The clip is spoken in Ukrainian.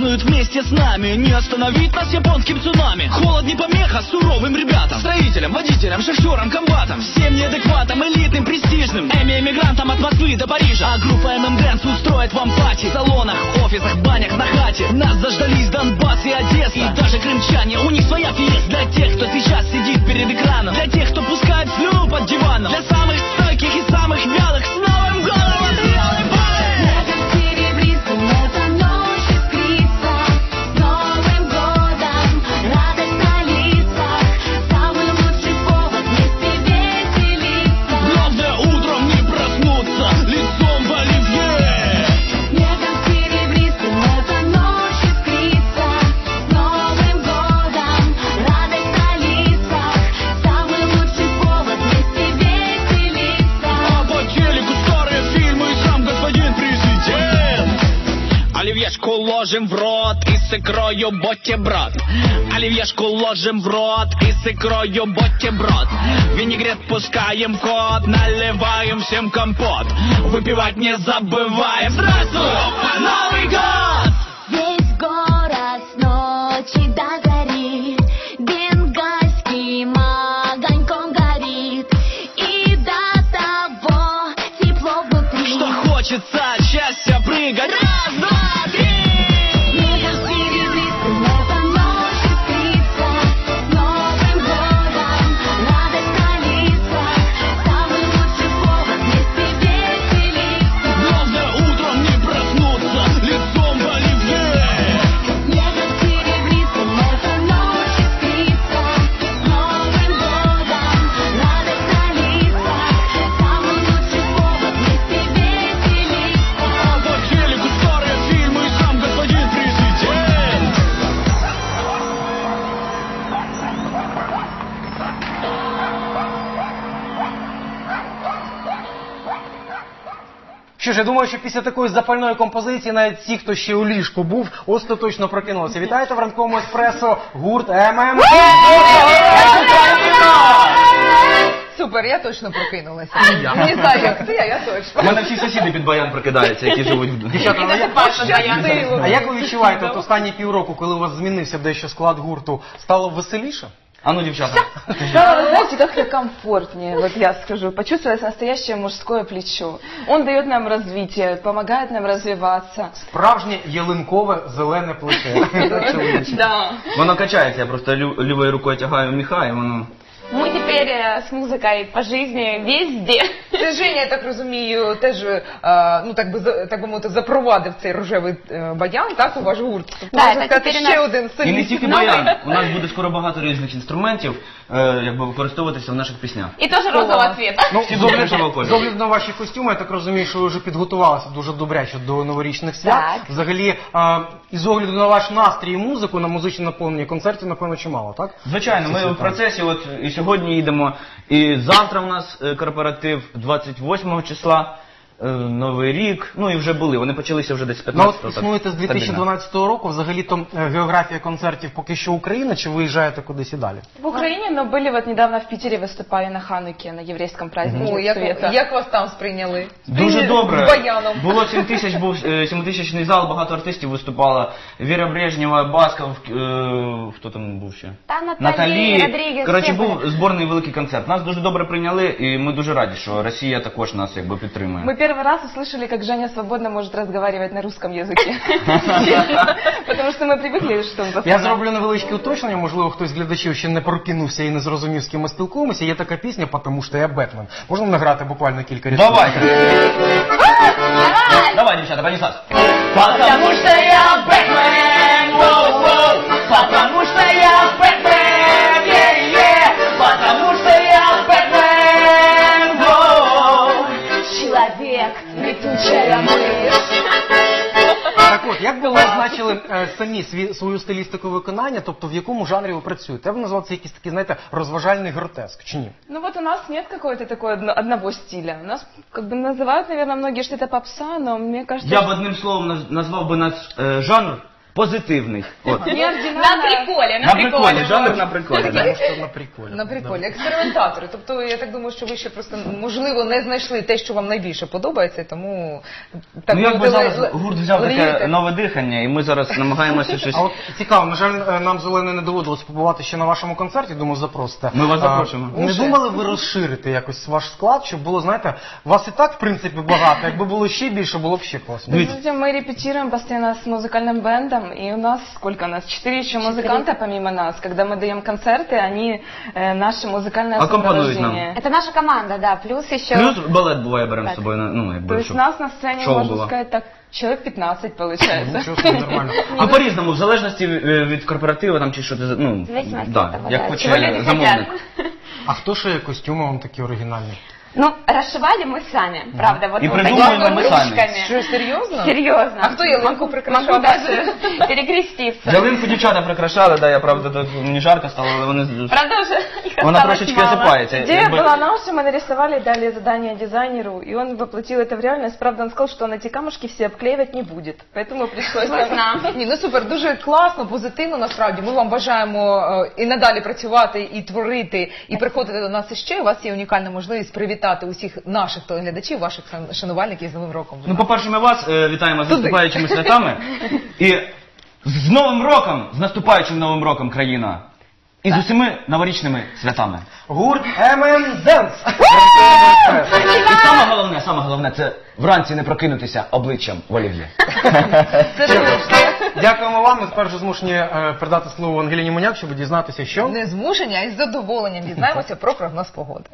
празднуют вместе с нами. Не остановить нас японским цунами. Холод не помеха суровым ребятам. Строителям, водителям, шахтерам, комбатам. Всем неадекватам, элитным, престижным. Эми-эмигрантам от Москвы до Парижа. А группа MM Dance устроит вам пати. В салонах, офисах, банях, на хате. Нас заждались Донбасс и Одесса. И даже крымчане, у них своя фиеста Для тех, кто сейчас сидит ложим в рот и с икрою бутерброд Оливьешку ложим в рот и с икрою бутерброд Винегрет пускаем в ход, наливаем всем компот Выпивать не забываем Здравствуй, Новый год! Що ж, я думаю, що після такої запальної композиції навіть ті, хто ще у ліжку був, остаточно прокинулися. Вітаєте в ранковому еспресо гурт ММ. Супер, я точно прокинулася. Не знаю, як ти, а я У точно. мене всі сусіди під баян прокидаються, які живуть в Дівчата, ну, як- Пощастило. а як ви відчуваєте от останні півроку, коли у вас змінився дещо склад гурту, стало веселіше? А ну, дівчата. Да, вы знаете, как-то комфортнее, вот я скажу, почувствовать настоящее мужское плечо. Он дает нам развитие, помогает нам развиваться. Справжнє ялинкове зелене плече. Чоловіче. Да. Воно качається, я просто лю- лівою рукою тягаю міха, і воно. Мы теперь э, с музыкой по жизни везде. Це Женя, я так розумію, теж, е, ну так би за- так би мовити, запровадив цей рожевий е, баян, так, у ваш гурт. Тобто, Да, можна це сказати, тепер у ще нас- один І не соліст. тільки баян. У нас буде скоро багато різних інструментів, е, якби використовуватися в наших піснях. И тоже розового цвета. Ну, Всі з добре, огляду- що ви з огляду на ваші костюми, я так розумію, що ви вже підготувалися дуже добряче до новорічних свят. Так. Взагалі, а, і з огляду на ваш настрій і музику, на музичне наповнення концертів, напевно, чимало, так? Звичайно, ми в процесі, от і сьогодні їдемо, і завтра у нас е, корпоратив 28 числа, е, Новий рік, ну і вже були, вони почалися вже десь Ну 15 от існуєте з 2012 року. Взагалі то е, географія концертів поки що Україна, чи виїжджаєте кудись і далі? В Украине, но были вот недавно в Питере выступали на Хануке, на еврейском празднике О, як, света. як вас там сприйняли? Дуже З добре. баяном. Було 7 тисяч, був 7 тисячний зал, багато артистів виступало. Віра Брежнєва, Басков, е, хто там був ще? Та Наталі, Родрігес, Коротше, всі був були. зборний великий концерт. Нас дуже добре прийняли, і ми дуже раді, що Росія також нас якби підтримує. Мы первый раз услышали, как Женя свободно может разговаривать на русском языке. Потому что мы привыкли, что он Я зроблю невеличке уточнення, можливо, хтось з глядачів ще не прокинувся і не зрозумів, з ким ми спілкуємося. Є така пісня, тому що я Бетмен. Можна награти буквально кілька рядків? Давай! Давай, дівчата, понеслась. Потому что я Человек, летучая мышь. Так от, як би ви означили е, самі сві, свою стилістику виконання, тобто в якому жанрі ви працюєте? Я б назвав це якийсь такий, знаєте, розважальний гротеск, чи ні? Ну вот у нас нет какой-то такой одно- одного стиля. У нас как бы называют, наверное, многие, что это попса, но мне кажется, Я б что- одним словом наз- назвав би наш е, жанр позитивний. От. Не На ординарно. приколі, на, На приколі, жанр на приколі. Тому да. що на приколі. На приколі, експериментатори. Тобто я так думаю, що ви ще просто можливо не знайшли те, що вам найбільше подобається, тому так Ну якби мовити, зараз ле- гурт взяв таке леєте. нове дихання, і ми зараз намагаємося щось. А от цікаво, на жаль, е, нам з Оленою не доводилось побувати ще на вашому концерті, думаю, запросите. Ми вас А, запрошуємо. Не Уже. думали ви розширити якось ваш склад, щоб було, знаєте, вас і так, в принципі, багато. Якби було ще більше, було б ще класно. Дивіться. Знаете, мы репетируем постоянно с музыкальным бендом, и у нас сколько у нас? Четыре еще музыканта помимо нас. Когда мы даем концерты, они э, наше музыкальное Аккомпануют сопровождение. Это наша команда, да. Плюс еще... Плюс балет буває беремо з Так. собою, на- ну якби То есть щоб нас на сцене, шоу можно было. сказать, так человек 15 получается. Нічого собі нормально. А по-різному, в залежності е, від корпоративу там чи що ти за- ну, зависимости да, от того, як да, хоче чего люди замовник. хотят. А хто шиє костюми вам такі оригінальні? Ну, расшивали мы сами, правда. Вот И вот придумываем такими мы сами. ручками. Що серйозно? Серьезно. А хто ялинку Могу прикрашав? даже перекреститься. Ялинку дівчата прикрашали, да, я правда так мені жарко стало, але вони Правда уже? их вона осталось трошечки мало. осипається. Идея Якби- была наша, мы нарисовали, дали задание дизайнеру, и он воплотил это в реальность. Правда, он сказал, что он эти камушки все обклеивать не будет, поэтому пришлось Пришлось нам... нам. Ні, ну супер, дуже класно, позитивно насправді. Ми вам бажаємо е, і надалі працювати, і творити, і приходити до нас іще. У вас є унікальна можливість привітати Усіх наших телеглядачів, ваших шанувальників з Новим роком. Ну, по-перше, ми вас е, вітаємо з Туди. наступаючими святами. І з Новим роком, з наступаючим Новим роком, країна. І з усіми новорічними святами. Гурт ММ Денс. І саме головне, саме головне, це вранці не прокинутися обличчям в олів'є. Це точно. Дякуємо вам. Ми спершу змушені е, передати слово Ангеліні Моняк, щоб дізнатися, що не змушення, а із задоволенням дізнаємося про прогноз погоди.